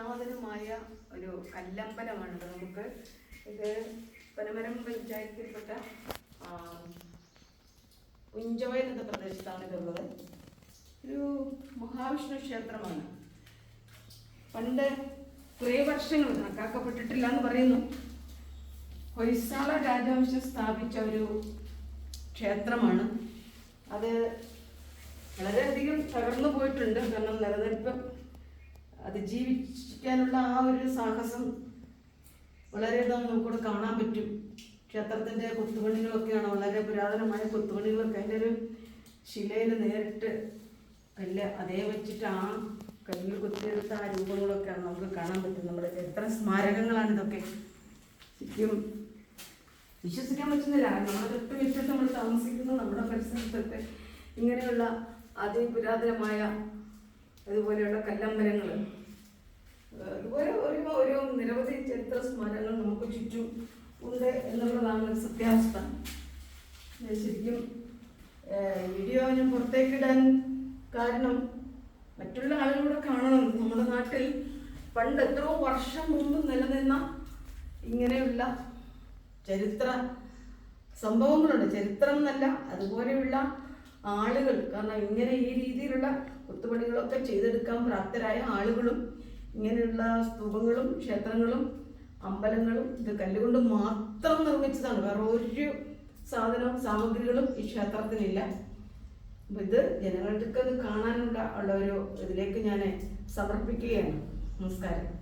പുരാതനമായ ഒരു കല്ലമ്പലമാണിത് നമുക്ക് ഇത് പനമരം പഞ്ചായത്തിൽപ്പെട്ട ഉഞ്ചോയൽ എന്ന പ്രദേശത്താണ് ഇതുള്ളത്. ഒരു മഹാവിഷ്ണു ക്ഷേത്രമാണ്. പണ്ട് കുറേ വർഷങ്ങൾ കണക്കാക്കപ്പെട്ടിട്ടില്ല എന്ന് പറയുന്നു. ഹൊയ്സാള രാജവംശം സ്ഥാപിച്ച ഒരു ക്ഷേത്രമാണ്. അത് വളരെയധികം തകർന്നു പോയിട്ടുണ്ട്. കാരണം നിലനിൽപ്പ് അതിജീവിക്കാനുള്ള ആ ഒരു സാഹസം വളരെയധികം നമുക്കിവിടെ കാണാൻ പറ്റും. ക്ഷേത്രത്തിന്റെ കൊത്തുപണികളൊക്കെയാണ് വളരെ പുരാതനമായ കൊത്തുപണികളൊക്കെ. അതിന്റെ ഒരു ശിലയിൽ നേരിട്ട് കല്ല് അതേ വെച്ചിട്ട് ആ കല്ലിൽ കൊത്തിയെടുത്ത ആ രൂപങ്ങളൊക്കെയാണ് നമുക്ക് കാണാൻ പറ്റും നമ്മുടെ എത്ര സ്മാരകങ്ങളാണ് ഇതൊക്കെ ശരിക്കും വിശ്വസിക്കാൻ പറ്റുന്നില്ല. നമ്മുടെ തൊട്ട് മുറ്റത്ത് നമ്മൾ താമസിക്കുന്ന. നമ്മുടെ പരിസരത്തൊക്കെ ഇങ്ങനെയുള്ള അതിപുരാതനമായ അതുപോലെയുള്ള കല്ലമ്പലങ്ങൾ അതുപോലെ ഒരു ഒരു നിരവധി ചരിത്ര സ്മാരകങ്ങൾ നമുക്ക് ചുറ്റും ഉണ്ട് എന്നുള്ളതാണ് ഒരു സത്യാവസ്ഥ. ശരിക്കും വീഡിയോ ഞാൻ പുറത്തേക്കിടാൻ കാരണം മറ്റുള്ള ആളുകളൂടെ കാണണം. നമ്മുടെ നാട്ടിൽ പണ്ട് എത്രയോ വർഷം മുമ്പ് നിലനിന്ന ഇങ്ങനെയുള്ള ചരിത്ര സംഭവങ്ങളുണ്ട്. ചരിത്രം എന്നല്ല അതുപോലെയുള്ള ആളുകൾ. കാരണം ഇങ്ങനെ ഈ രീതിയിലുള്ള കുത്തുപണികളൊക്കെ ചെയ്തെടുക്കാൻ പ്രാപ്തരായ ആളുകളും ഇങ്ങനെയുള്ള സ്തൂപങ്ങളും ക്ഷേത്രങ്ങളും അമ്പലങ്ങളും ഇത് കല്ലുകൊണ്ട് മാത്രം നിർമ്മിച്ചതാണ്. വേറെ ഒരു സാധനവും സാമഗ്രികളും ഈ ക്ഷേത്രത്തിനില്ല. അപ്പം ഇത് ജനങ്ങൾക്ക് അത് കാണാനുള്ള ഉള്ള ഒരു ഇതിലേക്ക് ഞാൻ സമർപ്പിക്കുകയാണ്. നമസ്കാരം.